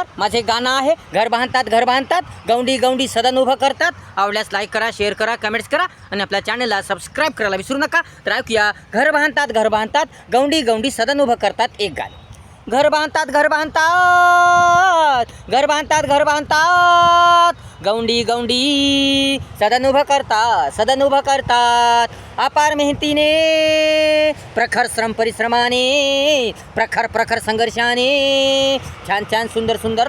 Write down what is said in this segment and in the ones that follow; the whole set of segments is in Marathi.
नमस्कार माझे गाणं आहे घर बांधतात घर बांधतात. गौंडी गौंडी सदन उभं करतात. आवडल्यास लाईक करा शेअर करा कमेंट्स करा आणि आपल्या चॅनलला सबस्क्राईब करायला विसरू नका. तर ऐकूया घर बांधतात घर बांधतात. गौंडी गौंडी सदन उभं करतात एक गाणं. घर बांधतात घर बांधतात. घर बांधतात घर बांधतात. गौंडी गौंडी सदन उभं करतात सदन उभं करतात. अपार मेहनतीने प्रखर श्रम परिश्रमाने प्रखर प्रखर संघर्षाने छान छान सुंदर सुंदर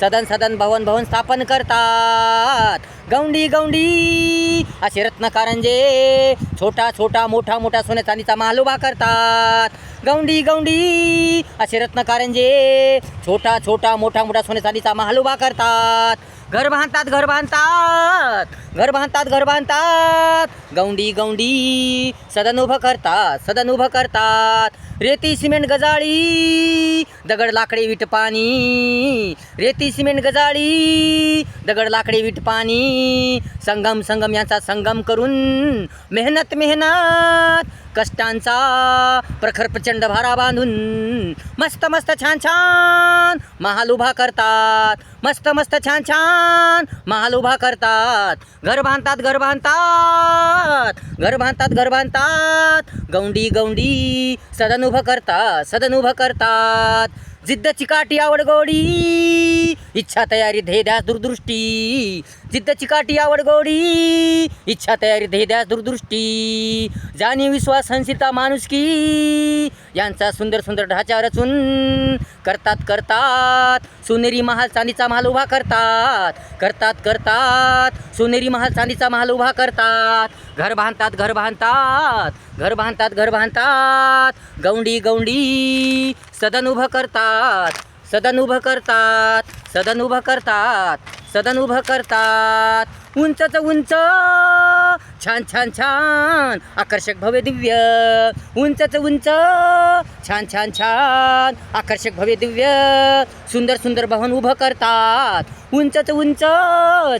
सदन सदन भवन भवन स्थापन करतात. गौंडी गौंडी असे रत्नकारंजे छोटा छोटा मोठा मोठा सोन्या चांदीचा महाल उभा करतात. गौंडी गौंडी असे रत्नकारंजे छोटा छोटा मोठा मोठा सोन्या चांदीचा महाल उभा करतात. घर बांधतात घर बांधतात. घर बांधतात घर बांधतात. गौंडी गौंडी सदन उभं करतात सदन उभं करतात. रेती सिमेंट गजाळी दगड लाकडे विट पाणी रेती सिमेंट गजाळी दगड लाकडे विट पाणी संगम संगम यांचा संगम करून मेहनत मेहनत कष्टांचा प्रखर प्रचंड भारा बांधून मस्त मस्त छान छान महाल उभा करतात. मस्त मस्त छान छान महाल उभा करतात. घर बांधतात घर बांधतात. घर बांधतात घर बांधतात. गौंडी गौंडी सदन उभं करतात सदन उभं करतात. जिद्द चिकाटी आवड गोडी. इच्छा तयारी ध्येय दूरदृष्टी. जिद्द चिकाटी आवड गोडी. इच्छा तयारी ध्येय दूरदृष्टी. जाणीव विश्वास संसिता माणुसकी. यांचा सुंदर सुंदर ढाचा रचून करतात करतात. सोनेरी महाल चांदीचा महाल उभा करतात. करतात करतात. सोनेरी महाल चांदीचा महाल उभा करतात. घर बांधतात घर बांधतात. घर बांधतात घर बांधतात. गौंडी गौंडी. सदन उभं करतात. सदन उभं करतात सदन उभं करतात सदन उभं करतात. उंचच उंच छान छान छान. आकर्षक भव्य दिव्य. उंचच उंच छान छान छान. आकर्षक भव्य दिव्य. सुंदर सुंदर भवन उभं करतात. उंचच उंच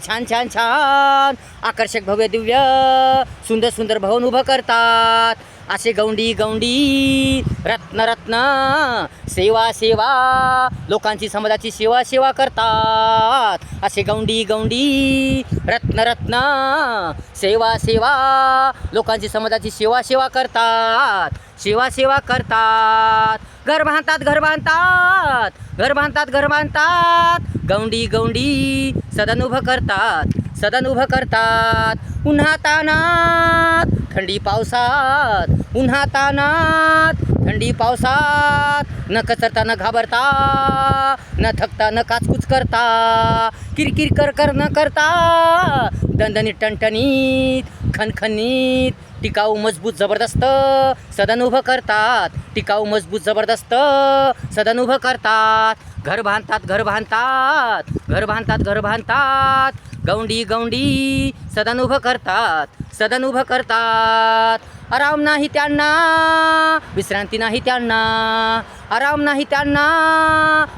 छान छान छान. आकर्षक भव्य दिव्य. सुंदर सुंदर भवन उभं करतात. असे गौंडी गौंडी रत्न रत्न सेवा सेवा लोकांची समाजाची सेवा सेवा करतात. असे गौंडी गौंडी रत्न रत्न सेवा सेवा लोकांची समाजाची सेवा सेवा करतात. सेवा सेवा करतात. घर बांधतात घर बांधतात. घर बांधतात घर बांधतात. गौंडी गौंडी सदन उभं करतात. सदन उभं करतात. उन्हा तानात थंडी पावसात. उन्हा तानात थंडी पावसात. न कचरता न घाबरता. न थकता न काचकूच करता. किरकिर कर कर न करता. दणदणीत टणटणीत खनखनीत. टिकाऊ मजबूत जबरदस्त सदन उभं करतात. टिकाऊ मजबूत जबरदस्त सदन उभं करतात. घर बांधतात घर बांधतात. घर बांधतात घर बांधतात. गौंडी गौंडी सदन उभं करतात सदन उभं करतात. आराम नाही त्यांना विश्रांती नाही त्यांना. आराम नाही त्यांना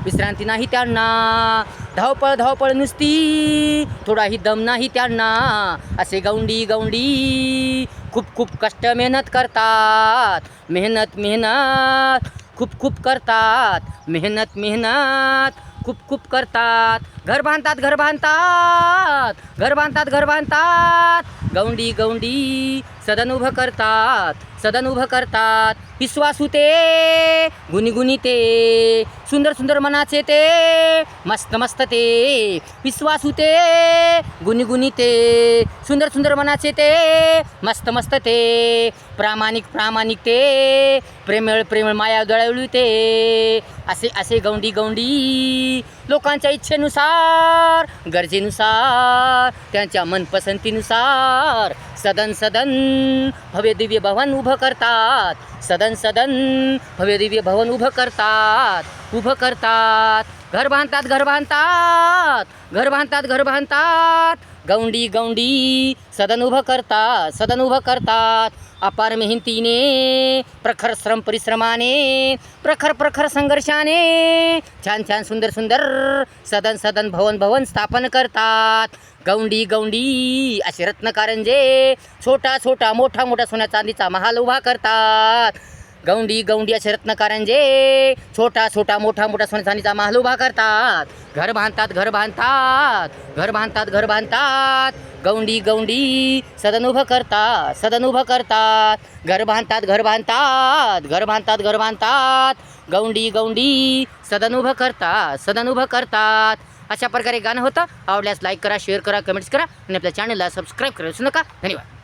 विश्रांती नाही त्यांना. धावपळ धावपळ नुसती थोडाही दम नाही त्यांना. असे गौंडी गौंडी खूप खूप कष्ट मेहनत करतात. मेहनत मेहनत खूप खूप करतात. मेहनत मेहनत खूप खूप करतात. घर बांधतात घर बांधतात. घर बांधतात घर बांधतात. गौंडी गौंडी सदन उभं करतात सदन उभं करतात विश्वासू ते ते सुंदर सुंदर मनाचे ते मस्त मस्त ते विश्वासू ते ते सुंदर सुंदर मनाचे ते मस्त मस्त ते प्रामाणिक प्रामाणिक ते प्रेमळ प्रेमळ माया दळवली ते असे असे गौंडी गौंडी लोकांच्या इच्छेनुसार गरजेनुसार त्यांच्या मनपसंतीनुसार सदन सदन भव्य दिव्य भवन उभं करतात। सदन सदन भव्य दिव्य भवन उभं करतात। उभं करतात। घर बांधतात घर बांधतात. घर बांधतात घर बांधतात. गौंडी गौंडी सदन उभं करतात सदन उभं करतात. अपार मेहनतीने प्रखर श्रम परिश्रमाने प्रखर प्रखर संघर्षाने छान छान सुंदर सुंदर सदन सदन भवन भवन स्थापन करतात. गौंडी गौंडी असे रत्नकारंजे छोटा छोटा मोठा मोठा सोन्या चांदीचा महाल उभा करतात. गौंडी गौंडी असे रत्नकारंजे. छोटा छोटा मोठा मोठा सोनसानीचा महाल उभा करतात. घर बांधतात घर बांधतात. घर बांधतात घर बांधतात. गौंडी गौंडी सदन उभं करतात सदन उभं करतात. घर बांधतात घर बांधतात. घर बांधतात घर बांधतात. गौंडी गौंडी सदन उभं करतात सदन उभं करतात. अशा प्रकारे गाणं होतं. आवडल्यास लाईक करा शेअर करा कमेंट्स करा. आणि आपल्या चॅनलला सबस्क्राईब करा नका. धन्यवाद.